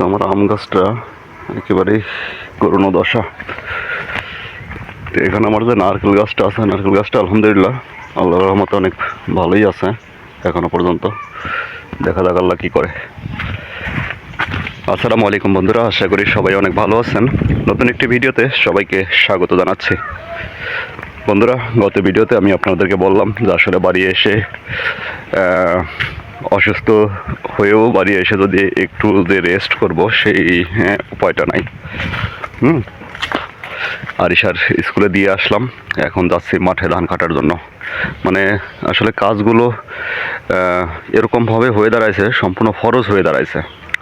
তো আমার আম গাছটা একেবারেই করুণ দশা। তো এখানে আমার যে নারকেল গাছটা আছে, নারকেল গাছটা আলহামদুলিল্লাহ আল্লাহর রহমতে অনেক ভালোই আছে এখনও পর্যন্ত। দেখা যাক আল্লাহ কী করে। আসসালামু আলাইকুম বন্ধুরা, আশা করি সবাই অনেক ভালো আছেন। নতুন একটি ভিডিওতে সবাইকে স্বাগত জানাচ্ছি। বন্ধুরা, গত ভিডিওতে আমি আপনাদেরকে বললাম যে আসলে বাড়ি এসে অসুস্থ হয়েও বাড়ি এসে যদি একটু যে রেস্ট করব সেই হ্যাঁ, উপায়টা নাই। হুম? আরিশার স্কুলে দিয়ে আসলাম এখন যাচ্ছি মাঠে ধান কাটার জন্য। মানে আসলে কাজগুলো এরকমভাবে হয়ে দাঁড়াইছে সম্পূর্ণ ফরজ হয়ে দাঁড়াইছে।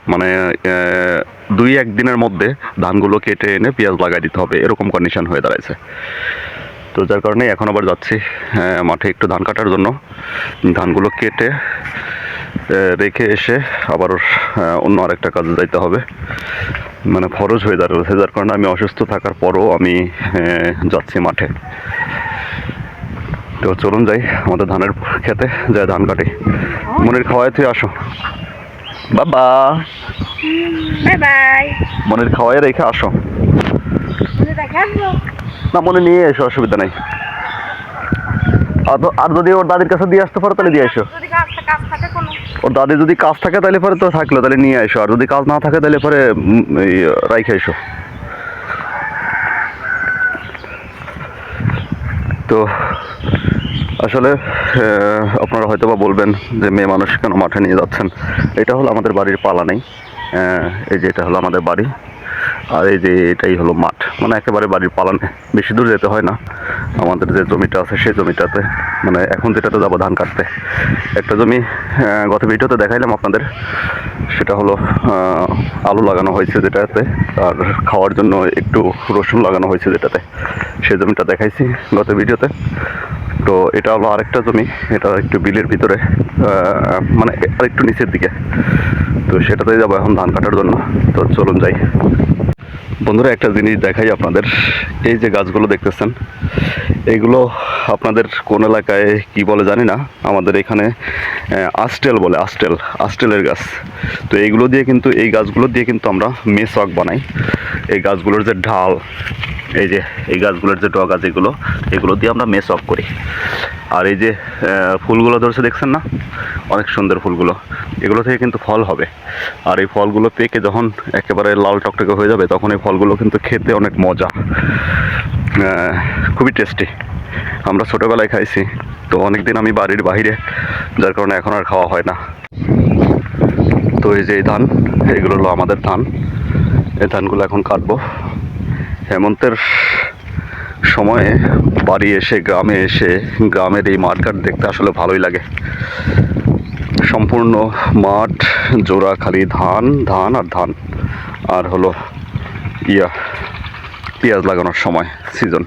মানে দুই এক দিনের মধ্যে ধানগুলো কেটে এনে পেঁয়াজ লাগাই দিতে হবে এরকম কন্ডিশন হয়ে দাঁড়াইছে। তো যার কারণে এখন আবার যাচ্ছি আহ, মাঠে একটু ধান কাটার জন্য। ধানগুলো কেটে রেখে এসে আবার অন্য আরেকটা কাজে যাইতে হবে। মানে ফরজ হয়ে দাঁড়িয়েছে যার কারণে আমি অসুস্থ থাকার পরও আমি যাচ্ছি মাঠে। তো চলুন যাই আমাদের ধানের খেতে যাই ধান কাটি। মনের খাওয়াই তুই আসো। বাবা। মনের খাওয়াই রেখে আসো। না মনে নিয়ে এসো অসুবিধা নেই। আর তো- আর যদি ওর দাদির কাছে দিয়ে আসতে পারো তাহলে দিয়ে এসো। ওর দাদি যদি কাজ থাকে তাহলে পরে তো থাকল, তাহলে নিয়ে এসো আর যদি কাজ না থাকে তাহলে পরে রাইখে এসো তো, আসলে আপনারা হয়তো বা বলবেন যে মেয়ে মানুষ কেন মাঠে নিয়ে যাচ্ছেন? এটা হলো আমাদের বাড়ির পালা নেই। এই যে এটা হলো আমাদের বাড়ি। আর এই যে এটাই হলো মাঠ। মানে একেবারে বাড়ির পালানে বেশি দূর যেতে হয় না। আমাদের যে জমিটা আছে সেই জমিটাতে মানে এখন যেটাতে যাব ধান কাটতে। একটা জমি গত ভিডিওতে দেখাইলাম আপনাদের। সেটা হলো আলু লাগানো হয়েছে যেটাতে, আর খাওয়ার জন্য একটু রসুন লাগানো হয়েছে যেটাতে। সেই জমিটা দেখাইছি গত ভিডিওতে। তো এটা হলো আরেকটা জমি, এটা একটু বিলের ভিতরে মানে আরেকটু নিচের দিকে। তো সেটাতে যাব এখন ধান কাটার জন্য। তো চলুন যাই। বন্ধুরা, একটা জিনিস দেখাই আপনাদের। এই যে গাছগুলো দেখতেছেন, এগুলো আপনাদের কোন এলাকায় কি বলে জানি না, আমাদের এখানে আস্টেল বলে, আস্টেল, আস্টেলের গাছ। তো এইগুলো দিয়ে কিন্তু, এই গাছগুলো দিয়ে কিন্তু আমরা মেসওয়াক বানাই। এই গাছগুলোর যে ঢাল এই যে, এই গাছগুলোর যে ডগা যেগুলো এগুলো দিয়ে আমরা মেস অফ করি। আর এই যে ফুলগুলো ধরছে, দেখছেন না? অনেক সুন্দর ফুলগুলো। এগুলো থেকে কিন্তু ফল হবে। আর এই ফলগুলো পেকে যখন একেবারে লাল টকটকে হয়ে যাবে, তখন এই ফলগুলো কিন্তু খেতে অনেক মজা। খুবই টেস্টি আমরা ছোটোবেলায় খাইছি। তো অনেক দিন আমি বাড়ির বাইরে যার কারণে এখন আর খাওয়া হয় না। তো এই যে এই ধান, এগুলো হলো আমাদের ধান। এই ধানগুলো এখন কাটবো। হেমন্তের সময়ে বাড়ি এসে, গ্রামে এসে, গ্রামের এই মাঠঘাট দেখতে আসলে ভালোই লাগে। সম্পূর্ণ মাঠ, জোড়া খালি ধান ধান আর ধান। আর হলো ইয়া, পেঁয়াজ লাগানোর সময় সিজন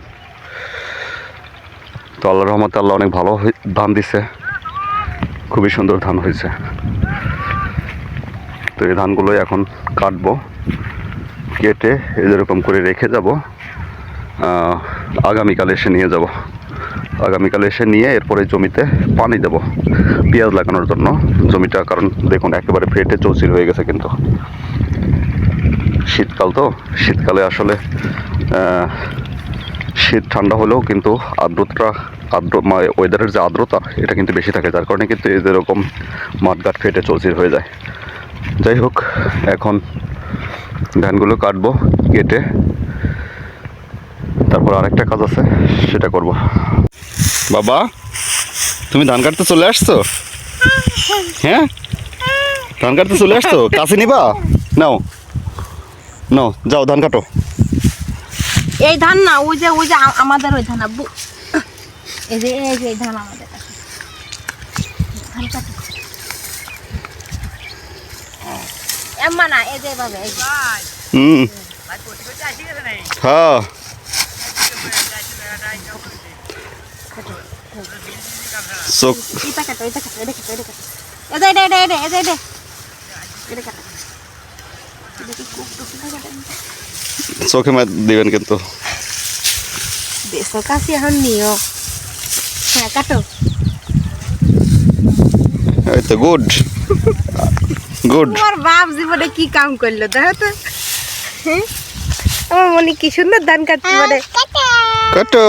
তো আল্লাহ রহমতে আল্লাহ অনেক ভালো ধান দিছে। খুবই সুন্দর ধান হয়েছে। তো এই ধানগুলোই এখন কাটবো। কেটে এরকম করে রেখে যাব। আগামীকাল এসে নিয়ে যাব। আগামীকাল এসে নিয়ে এরপরে জমিতে পানি দেব পেঁয়াজ লাগানোর জন্য। জমিটা কারণ দেখুন, একেবারে ফেটে চৌচির হয়ে গেছে কিন্তু। শীতকাল তো, শীতকালে আসলে শীত ঠান্ডা হলেও কিন্তু আর্দ্রতা, আর্দ্র ওয়েদারের যে আর্দ্রতা, এটা কিন্তু বেশি থাকে। যার কারণে কিন্তু এই যেরকম মাঠঘাট ফেটে চৌচির হয়ে যায়। যাই হোক, এখন ধানগুলো কাটবো, কেটে। তারপর আরেকটা কাজ আছে, সেটা করব। বাবা, তুমি ধান কাটতে চলে আসছো? হ্যাঁ? ধান কাটতে চলে আসছো? কাছে নিবা? নাও। নাও, যাও, ধান কাটো। এই ধান না, ওই যে ওই যে আমাদের ওই ধান আব্বু। এই যে, এই ধান আমাদের। ধান কাটো। এম্মা না এই যে এভাবে হুম। হ্যাঁ। চোখ। চোখে মার দিবেন কিন্তু। কাছে এখন নিও। হ্যাঁ কাটো। গুড। গুড তোমার বাপ জীবনে কি কাম করল দেখো তো। হ্যাঁ? আমার মনে কি সুন্দর ধান কাটতে পারে। কাটো।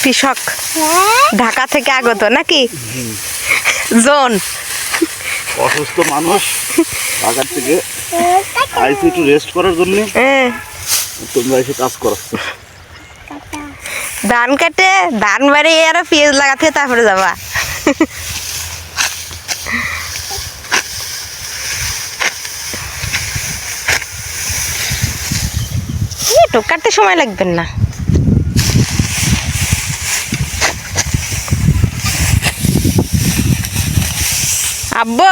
কৃষক ঢাকা থেকে আগত নাকি? জোন। অসুস্থ মানুষ ঢাকার থেকে আইসি একটু রেস্ট করার জন্য হ্যাঁ। তোমরা এসে কাজ করাচ্ছ ধান কাটে ধান বাড়ি আর পেঁয়াজ লাগাতে তারপরে যাবা। একটু কাটতে সময় লাগবে না। আব্বু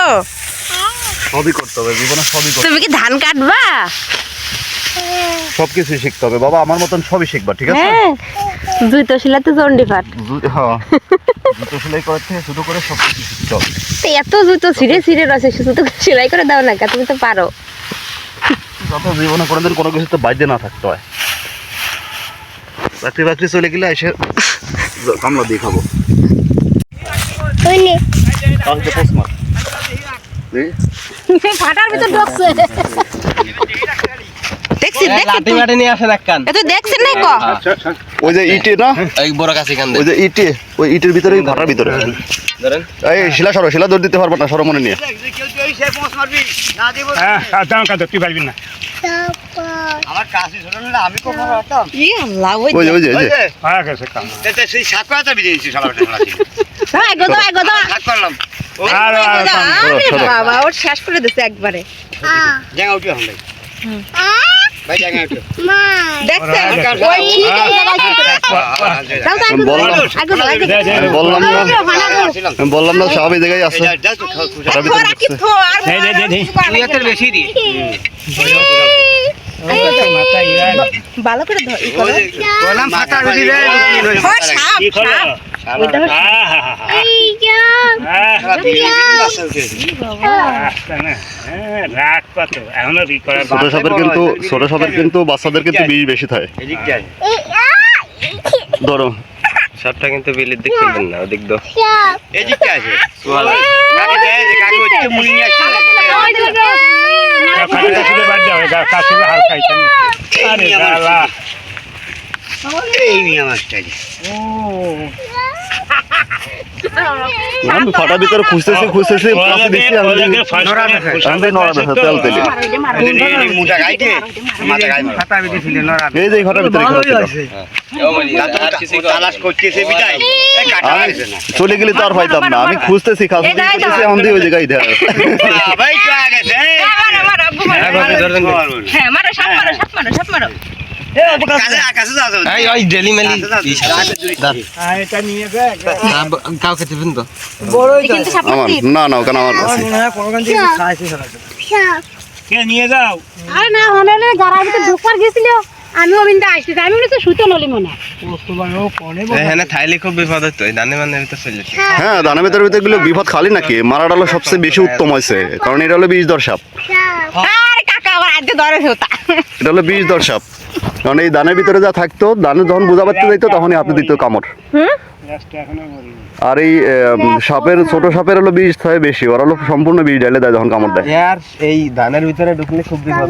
সবই করতে হবে জীবনে সবই করতে তুমি কি ধান কাটবা? সব কিছুই শিখতে হবে। বাবা আমার মতন সবই শিখবা ঠিক আছে? জুতো শিলাতে চন্ডি ফাট জুতো সেলাই থেকে শুরু করে সব কিছু এত জুতো ছিঁড়ে ছিঁড়ে রসে জুতো সেলাই করে দাও না তুমি তো পারো। যত জীবনে কোনোদিন কোনো কিছুতে বাইরে না থাকতে হয়। চাকরি বাকরি চলে গেলে এসে কামলা দিয়ে খাব। ফাটার ভিতর ঢুকছে। দেখছি দেখছি লাঠি মাটি নিয়ে আসেন এক কান। এ তুই দেখছিস না ক ওই যে ইটে না? এই বড় কাছে কান ওই যে ইটে ওই ইটের ভিতরে ভাটার ভিতরে। ধরেন। এই শিলা সরো শিলা দৌড় দিতে পারব না সরো মনে নিয়ে। হ্যাঁ কাঁদতে কাঁদতে তুই পারবি না। ই আল্লাহ ওই ওই যে ওই যে ওই যে। হয়ে গেছে কাম হ্যাঁ গো দাও গো দাও আর আর আরে বাবা ওর শেষ করে দিছে একবারে। বললাম। না আমি বললাম না সব এই আছে ভাটার ভিতরে থোড়া কি ঢুকছে। থো আর দে, দে, দে, দে। বেশি দি। ভালো করে ধর ছোট সাপের কিন্তু ছোট সাপের কিন্তু বাচ্চাদের কিন্তু বিষ বেশি থাকে। ধরো। সাপটা কিন্তু বিলির দিক খেলবেন না ওদিক দো কাছে কাছে বাদ দাও এটা কাছে হালকা আইটেম আরে বালা আমি ফাটার ভিতরে খুঁজতেছি খুঁজতেছি কাছে দিচ্ছি আমি আমি নড়া দেখা তেল তেলে এই যে ঘটার ভিতরে চলে গেলে তো আর পাইতাম না আমি খুঁজতেছি দিয়ে খুঁজতেছি এখন দিয়ে ওই জায়গায় দেখা হ্যাঁ, মারো। হ্যাঁ মারো সাপ মারো সাপ মারো সাপ মারো তো। না না ওখানে আমার নিয়ে যাও। আরে না হলে গাড়ার ভিতরে ঢুকবার গেছিল আমি ওবিন্দা আমি শুতে নলি মনে হয়। থাইলে খুব বিপদ হতো দানে মানে ভিতর চলে হ্যাঁ। দানা ভিতরে ভিতরে গুলো বিপদ খালি নাকি? মারা ডালো সবচেয়ে বেশি উত্তম হয়েছে কারণ এটা হলো বিষ দর সাপ আরে কাকা আবার আজকে ধরে এটা হলো বিষ দর সাপ। কারণ এই দানের ভিতরে যা থাকতো দানে যখন বোঝা পারতে যাইতো তখনই হাতে দিত কামড়। আর এই সাপের ছোট সাপের হলো বিষ থাকে বেশি ওরা হলো সম্পূর্ণ বিষ ডাইলে দেয় যখন কামড় দেয়। ইয়ার এই দানের ভিতরে ঢুকলে খুব বিপদ।